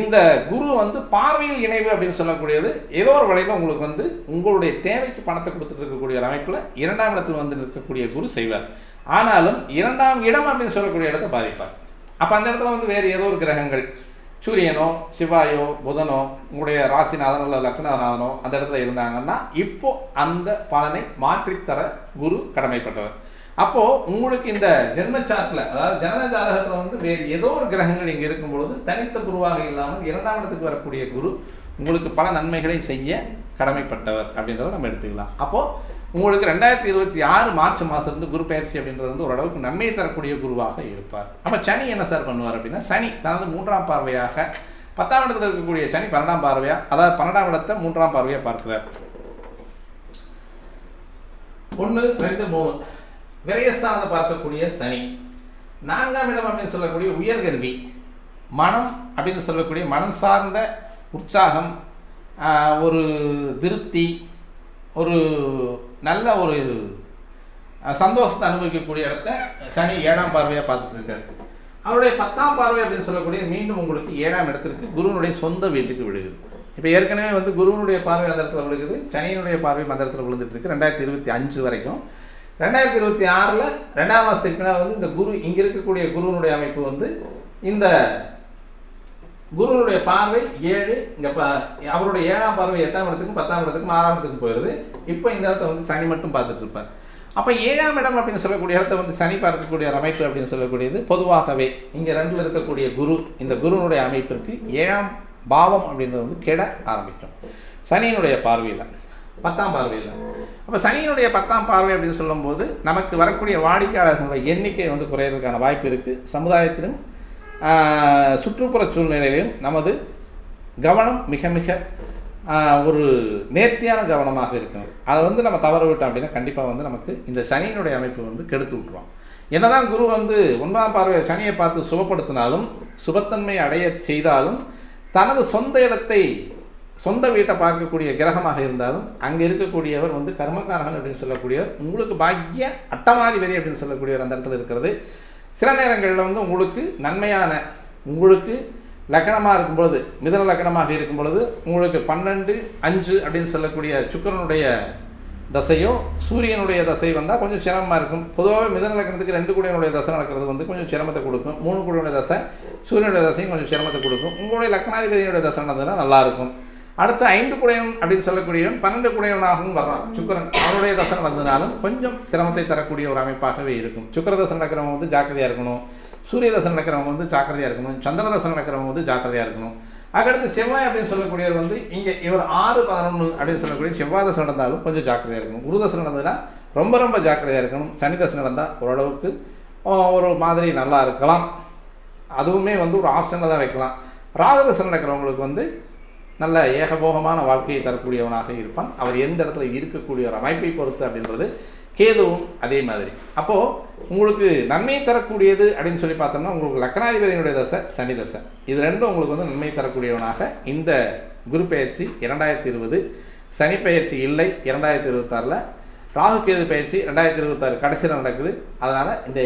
இந்த குரு வந்து பார்வையில் இணைவு அப்படின்னு சொல்லக்கூடியது. ஏதோ ஒரு வழியில் உங்களுக்கு வந்து உங்களுடைய தேவைக்கு பணத்தை கொடுத்துட்டு இருக்கக்கூடிய ஒரு அமைப்பில் இரண்டாம் இடத்தில் வந்து நிற்கக்கூடிய குரு செய்வார். ஆனாலும் இரண்டாம் இடம் அப்படின்னு சொல்லக்கூடிய இடத்தை பாதிப்பார். அப்போ அந்த இடத்துல வந்து வேறு ஏதோ ஒரு கிரகங்கள் சூரியனோ சிவாயோ புதனோ உங்களுடைய ராசிநாதனோ அல்லது லக்னநாதனோ அந்த இடத்துல இருந்தாங்கன்னா இப்போ அந்த பலனை மாற்றித்தர குரு கடமைப்பட்டவர். அப்போ உங்களுக்கு இந்த ஜென்ம அதாவது ஜனன ஜாதகத்தில் வந்து வேறு ஏதோ ஒரு கிரகங்கள் இங்கே இருக்கும் பொழுது தனித்த குருவாக இல்லாமல் இரண்டாம் இடத்துக்கு வரக்கூடிய குரு உங்களுக்கு பல நன்மைகளை செய்ய கடமைப்பட்டவர் அப்படின்றத நம்ம எடுத்துக்கலாம். அப்போது உங்களுக்கு ரெண்டாயிரத்தி இருபத்தி ஆறு மார்ச் மாதத்துலேருந்து குரு பயிற்சி அப்படின்றது வந்து ஓரளவுக்கு நன்மையை தரக்கூடிய குருவாக இருப்பார். அப்போ சனி என்ன சார் பண்ணுவார் அப்படின்னா சனி தனது மூன்றாம் பார்வையாக பத்தாம் இடத்துல இருக்கக்கூடிய சனி பன்னெண்டாம் பார்வையாக அதாவது பன்னெண்டாம் இடத்தை மூன்றாம் பார்வையாக பார்க்கிறார். ஒன்று ரெண்டு மூணு. விரயஸ்தானத்தை பார்க்கக்கூடிய சனி. நான்காம் இடம் அப்படின்னு சொல்லக்கூடிய உயர்கல்வி. மனம் அப்படின்னு சொல்லக்கூடிய மனம் சார்ந்த உற்சாகம் ஒரு திருப்தி ஒரு நல்ல ஒரு சந்தோஷத்தை அனுபவிக்கக்கூடிய இடத்த சனி ஏழாம் பார்வையாக பார்த்துட்டு இருக்காரு. அவருடைய பத்தாம் பார்வை அப்படின்னு சொல்லக்கூடிய மீண்டும் உங்களுக்கு ஏழாம் இடத்திற்கு குருவனுடைய சொந்த வீட்டுக்கு விழுகுது இப்போ ஏற்கனவே வந்து குருவனுடைய பார்வை அந்த இடத்துல விழுகுது சனியினுடைய பார்வை அந்த இடத்துல விழுந்துட்டு இருக்கு ரெண்டாயிரத்தி இருபத்தி அஞ்சு வரைக்கும். ரெண்டாயிரத்தி இருபத்தி ஆறில் ரெண்டாம் மாதத்துக்கு பின்னால் வந்து இந்த குரு இங்கே இருக்கக்கூடிய குருவனுடைய அமைப்பு வந்து இந்த குருவனுடைய பார்வை ஏழு இங்கே அவருடைய ஏழாம் பார்வை எட்டாம் இடத்துக்கும் பத்தாம் இடத்துக்கும் ஆறாம் இடத்துக்கு போயிடுது இப்போ இந்த இடத்த வந்து சனி மட்டும் பார்த்துட்டு இருப்பார். அப்போ ஏழாம் இடம் அப்படின்னு சொல்லக்கூடிய இடத்த வந்து சனி பார்க்கக்கூடிய அமைப்பு அப்படின்னு சொல்லக்கூடியது பொதுவாகவே. இங்கே ரெண்டில் இருக்கக்கூடிய குரு இந்த குருனுடைய அமைப்பிற்கு ஏழாம் பாவம் அப்படின்றது வந்து கெட ஆரம்பிக்கும். சனியினுடைய பார்வையில். பத்தாம் பார்வையில். அப்போ சனியினுடைய பத்தாம் பார்வை அப்படின்னு சொல்லும்போது நமக்கு வரக்கூடிய வாடிக்கையாளர்களுடைய எண்ணிக்கை வந்து குறையிறதுக்கான வாய்ப்பு இருக்குது சமுதாயத்திலும் சுற்றுப்புற சூழ்நிலையிலும் நமது கவனம் மிக மிக ஒரு நேர்த்தியான கவனமாக இருக்கணும். அதை வந்து நம்ம தவற விட்டோம் அப்படின்னா கண்டிப்பாக வந்து நமக்கு இந்த சனியினுடைய அமைப்பு வந்து கெடுத்து விட்டுரும். என்னதான் குரு வந்து ஒன்பதாம் பார்வை சனியை பார்த்து சுபப்படுத்தினாலும் சுபத்தன்மை அடைய செய்தாலும் தனது சொந்த இடத்தை சொந்த வீட்டை பார்க்கக்கூடிய கிரகமாக இருந்தாலும் அங்கே இருக்கக்கூடியவர் வந்து கர்மகாரகன் அப்படின்னு சொல்லக்கூடியவர் உங்களுக்கு பாக்கிய அட்டமாதிபதி அப்படின்னு சொல்லக்கூடியவர் அந்த இடத்துல இருக்கிறது. சில நேரங்களில் வந்து உங்களுக்கு நன்மையான உங்களுக்கு லக்கணமாக இருக்கும் பொழுது மிதன லக்கணமாக இருக்கும் பொழுது உங்களுக்கு பன்னெண்டு அஞ்சு அப்படின்னு சொல்லக்கூடிய சுக்கரனுடைய தசையோ சூரியனுடைய தசை வந்தால் கொஞ்சம் சிரமமாக இருக்கும். பொதுவாகவே மிதன லக்கணத்துக்கு ரெண்டு கூடையனுடைய தசை நடக்கிறது வந்து கொஞ்சம் சிரமத்தை கொடுக்கும். மூணு கூடையுடைய தசை சூரியனுடைய தசையும் கொஞ்சம் சிரமத்தை கொடுக்கும். உங்களுடைய லக்னாதிபதியினுடைய தசை நடந்ததுன்னா நல்லாயிருக்கும் அடுத்து ஐந்து குடையவன் அப்படின்னு சொல்லக்கூடியவன் பன்னெண்டு குடையவனாகவும் வர்றான் சுக்கரன் அவனுடைய தசனம் நடந்ததுனாலும் கொஞ்சம் சிரமத்தை தரக்கூடிய ஒரு அமைப்பாகவே இருக்கும். சுக்கர தசை நடக்கிறவங்க வந்து ஜாக்கிரதையாக இருக்கணும். சூரிய தசை நடக்கிறவங்க வந்து ஜாக்கிரதையாக இருக்கணும். சந்திர தசை நடக்கிறவங்க வந்து ஜாக்கிரதையாக இருக்கணும். அதுக்கடுத்து செவ்வாய் அப்படின்னு சொல்லக்கூடியவர் வந்து இங்கே இவர் ஆறு பதினொன்று அப்படின்னு சொல்லக்கூடிய செவ்வாய் தசை நடந்தாலும் கொஞ்சம் ஜாக்கிரதையாக இருக்கணும். குரு தசை நடந்ததுன்னா ரொம்ப ரொம்ப ஜாக்கிரதையாக இருக்கணும். சனி தசை நடந்தால் ஓரளவுக்கு ஒரு மாதிரி நல்லா இருக்கலாம். அதுவுமே வந்து ஒரு ஆப்ஷனில் தான் வைக்கலாம் ராகதசை நடக்கிறவங்களுக்கு வந்து நல்ல ஏகபோகமான வாழ்க்கையை தரக்கூடியவனாக இருப்பான். அவர் எந்த இடத்துல இருக்கக்கூடிய ஒரு அமைப்பை பொறுத்து அப்படின்றது கேதுவும் அதே மாதிரி. அப்போது உங்களுக்கு நன்மை தரக்கூடியது அப்படின்னு சொல்லி பார்த்தோம்னா உங்களுக்கு லக்னாதிபதியினுடைய தசை சனி தசை. இது ரெண்டும் உங்களுக்கு வந்து நன்மை தரக்கூடியவனாக. இந்த குரு பயிற்சி இரண்டாயிரத்தி இருபது சனி பயிற்சி இல்லை இரண்டாயிரத்தி இருபத்தாறில். ராகு கேது பயிற்சி ரெண்டாயிரத்தி இருபத்தாறு கடைசியில் நடக்குது. அதனால் இந்த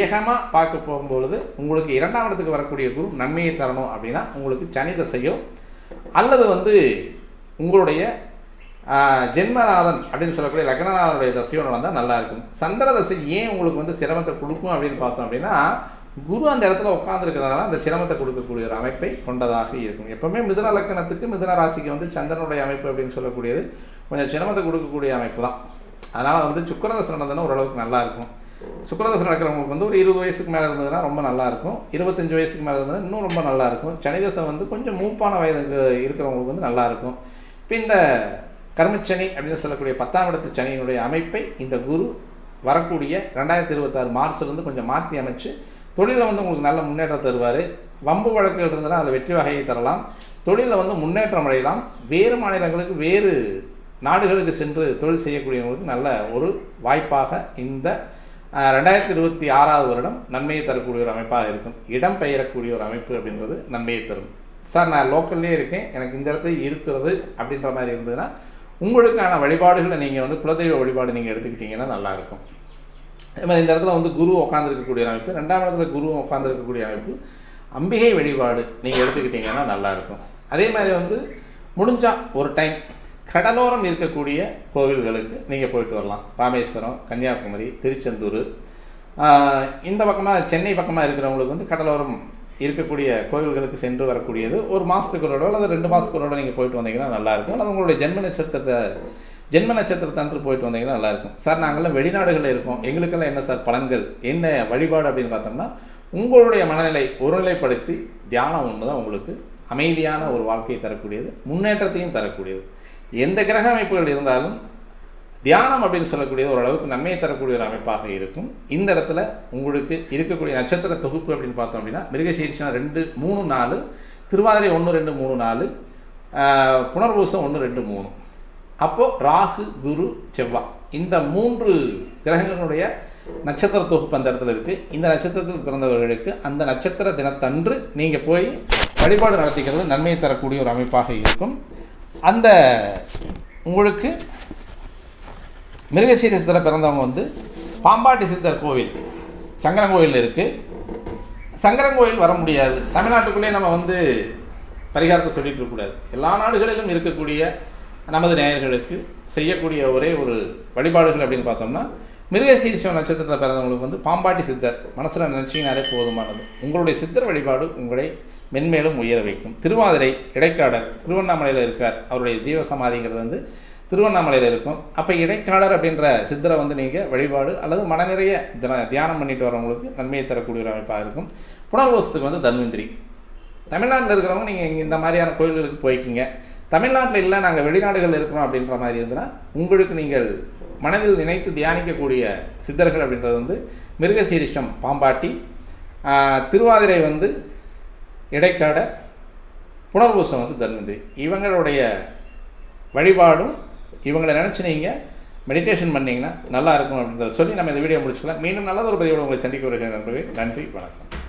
ஏகமாக பார்க்க போகும்பொழுது உங்களுக்கு இரண்டாம் இடத்துக்கு வரக்கூடிய குரு நன்மையை தரணும் அப்படின்னா உங்களுக்கு சனி தசையோ அல்லது வந்து உங்களுடைய ஜென்மநாதன் அப்படின்னு சொல்லக்கூடிய லக்னநாதனுடைய தசையோட வந்தால் நல்லா இருக்கும். சந்திர தசை ஏன் உங்களுக்கு வந்து சிரமத்தை கொடுக்கும் அப்படின்னு பார்த்தோம் அப்படின்னா குரு அந்த இடத்துல உட்காந்துருக்கிறதுனால அந்த சிரமத்தை கொடுக்கக்கூடிய ஒரு அமைப்பை கொண்டதாக இருக்கும். எப்பவுமே மிதுன லக்கணத்துக்கு மிதுன ராசிக்கு வந்து சந்திரனுடைய அமைப்பு அப்படின்னு சொல்லக்கூடியது கொஞ்சம் சிரமத்தை கொடுக்கக்கூடிய அமைப்பு தான். அதனால் வந்து சுக்கரதசை நடந்ததுன்னா ஓரளவுக்கு நல்லா இருக்கும். சுக்கரதசம் நடக்கிறவங்களுக்கு வந்து ஒரு இருபது வயசுக்கு மேலே இருந்ததுன்னா ரொம்ப நல்லாயிருக்கும் இருபத்தஞ்சி வயசுக்கு மேலே இருந்ததுன்னா இன்னும் ரொம்ப நல்லாயிருக்கும் சனிதசை வந்து கொஞ்சம் மூப்பான வயதுக்கு இருக்கிறவங்களுக்கு வந்து நல்லாயிருக்கும் இப்போ இந்த கர்மச்சனி அப்படின்னு சொல்லக்கூடிய பத்தாம் இடத்து சனியினுடைய அமைப்பை இந்த குரு வரக்கூடிய ரெண்டாயிரத்தி இருபத்தாறு மார்ச்லேருந்து கொஞ்சம் மாற்றி அமைச்சு தொழிலில் வந்து உங்களுக்கு நல்ல முன்னேற்றம் தருவார். வம்பு வழக்குகள் இருந்ததுன்னா அதில் வெற்றி வகையை தரலாம். தொழிலில் வந்து முன்னேற்றம் அடையலாம். வேறு மாநிலங்களுக்கு வேறு நாடுகளுக்கு சென்று தொழில் செய்யக்கூடியவங்களுக்கு நல்ல ஒரு வாய்ப்பாக இந்த ரெண்டாயிரத்தி இருபத்தி ஆறாவது வருடம் நன்மையை தரக்கூடிய ஒரு அமைப்பாக இருக்கும். இடம் பெயரக்கூடிய ஒரு அமைப்பு அப்படின்றது நன்மையை தரும். சார் நான் லோக்கல்லே இருக்கேன். எனக்கு இந்த இடத்துல இருக்கிறது அப்படின்ற மாதிரி இருந்ததுன்னா உங்களுக்கான வழிபாடுகளை நீங்கள் வந்து குலதெய்வ வழிபாடு நீங்கள் எடுத்துக்கிட்டிங்கன்னா நல்லாயிருக்கும். அதே மாதிரி இந்த இடத்துல வந்து குரு உட்காந்துருக்கக்கூடிய அமைப்பு. ரெண்டாம் இடத்துல குரு உட்காந்துருக்கக்கூடிய அமைப்பு. அம்பிகை வழிபாடு நீங்கள் எடுத்துக்கிட்டிங்கன்னா நல்லாயிருக்கும். அதே மாதிரி வந்து முடிஞ்சால் ஒரு டைம் கடலோரம் இருக்கக்கூடிய கோவில்களுக்கு நீங்கள் போயிட்டு வரலாம். ராமேஸ்வரம் கன்னியாகுமரி திருச்செந்தூர். இந்த பக்கமாக சென்னை பக்கமாக இருக்கிறவங்களுக்கு வந்து கடலோரம் இருக்கக்கூடிய கோவில்களுக்கு சென்று வரக்கூடியது. ஒரு மாதத்துக்கு ஒரு அல்லது ரெண்டு மாதத்துக்குள்ளோட நீங்கள் போயிட்டு வந்தீங்கன்னா நல்லாயிருக்கும் அல்லது உங்களுடைய ஜென்ம நட்சத்திரத்தை ஜென்ம நட்சத்திரத்தன்று போயிட்டு வந்தீங்கன்னா நல்லாயிருக்கும் சார் நாங்கள்லாம் வெளிநாடுகளில் இருக்கோம். எங்களுக்கெல்லாம் என்ன சார் பலன்கள்? என்ன வழிபாடு அப்படின்னு பார்த்தோம்னா உங்களுடைய மனநிலை ஒருநிலைப்படுத்தி தியானம் ஒன்று தான் உங்களுக்கு அமைதியான ஒரு வாழ்க்கையை தரக்கூடியது முன்னேற்றத்தையும் தரக்கூடியது. எந்த கிரக அமைப்புகள் இருந்தாலும் தியானம் அப்படின்னு சொல்லக்கூடியது ஓரளவுக்கு நன்மையை தரக்கூடிய ஒரு அமைப்பாக இருக்கும். இந்த இடத்துல உங்களுக்கு இருக்கக்கூடிய நட்சத்திர தொகுப்பு அப்படின்னு பார்த்தோம் அப்படின்னா மிருகசீரிஷனா ரெண்டு மூணு நாலு திருவாதிரை ஒன்று ரெண்டு மூணு நாலு புனர்பூசம் ஒன்று ரெண்டு மூணு. அப்போது ராகு குரு செவ்வாய் இந்த மூன்று கிரகங்களுடைய நட்சத்திர தொகுப்பு அந்த இடத்துல இருக்குது இந்த நட்சத்திரத்தில் பிறந்தவர்களுக்கு அந்த நட்சத்திர தினத்தன்று நீங்கள் போய் வழிபாடு நடத்திக்கிறது நன்மையை தரக்கூடிய ஒரு அமைப்பாக இருக்கும். அந்த உங்களுக்கு மிருகசீரசத்தில் பிறந்தவங்க வந்து பாம்பாட்டி சித்தர் கோவில் சங்கரங்கோயில் இருக்குது சங்கரங்கோயில் வர முடியாது. தமிழ்நாட்டுக்குள்ளேயே நம்ம வந்து பரிகாரத்தை சொல்லிட்டு இருக்கக்கூடாது எல்லா நாடுகளிலும் இருக்கக்கூடிய நமது நேயர்களுக்கு செய்யக்கூடிய ஒரே ஒரு வழிபாடுகள் அப்படின்னு பார்த்தோம்னா மிருகசீரிஷம் நட்சத்திரத்தில் பிறந்தவங்களுக்கு வந்து பாம்பாட்டி சித்தர் மனசில் நினச்சிங்கனாலே போதுமானது. உங்களுடைய சித்தர் வழிபாடு உங்களை மென்மேலும் உயர வைக்கும். திருவாதிரை இடைக்காடர் திருவண்ணாமலையில் இருக்கார். அவருடைய ஜீவ சமாதிங்கிறது வந்து திருவண்ணாமலையில் இருக்கும். அப்போ இடைக்காலர் அப்படின்ற சித்தரை வந்து நீங்கள் வழிபாடு அல்லது மன நிறைய தியானம் பண்ணிட்டு வரவங்களுக்கு நன்மையை தரக்கூடிய ஒரு அமைப்பாக இருக்கும். புனர்வோசத்துக்கு வந்து தன்வந்திரி. தமிழ்நாட்டில் இருக்கிறவங்க நீங்கள் இங்கே இந்த மாதிரியான கோயில்களுக்கு போய்க்கிங்க. தமிழ்நாட்டில் இல்லை நாங்கள் வெளிநாடுகளில் இருக்கிறோம் அப்படின்ற மாதிரி இருந்ததுன்னா உங்களுக்கு நீங்கள் மனதில் நினைத்து தியானிக்கக்கூடிய சித்தர்கள் அப்படின்றது வந்து மிருகசீரிஷம் பாம்பாட்டி. திருவாதிரை வந்து இடைக்காட புனர்பூசம் வந்து தன்வந்திரி இவங்களுடைய வழிபாடும் இவங்களை நினச்சி நீங்கள் மெடிடேஷன் பண்ணிங்கன்னா நல்லா இருக்கும் அப்படின்றத சொல்லி நம்ம இந்த வீடியோ முடிச்சுக்கலாம். மீண்டும் நல்லதொரு பதிவோடு உங்களை சந்திக்க வருகிறேன் நண்பர்களே. நன்றி வணக்கம்.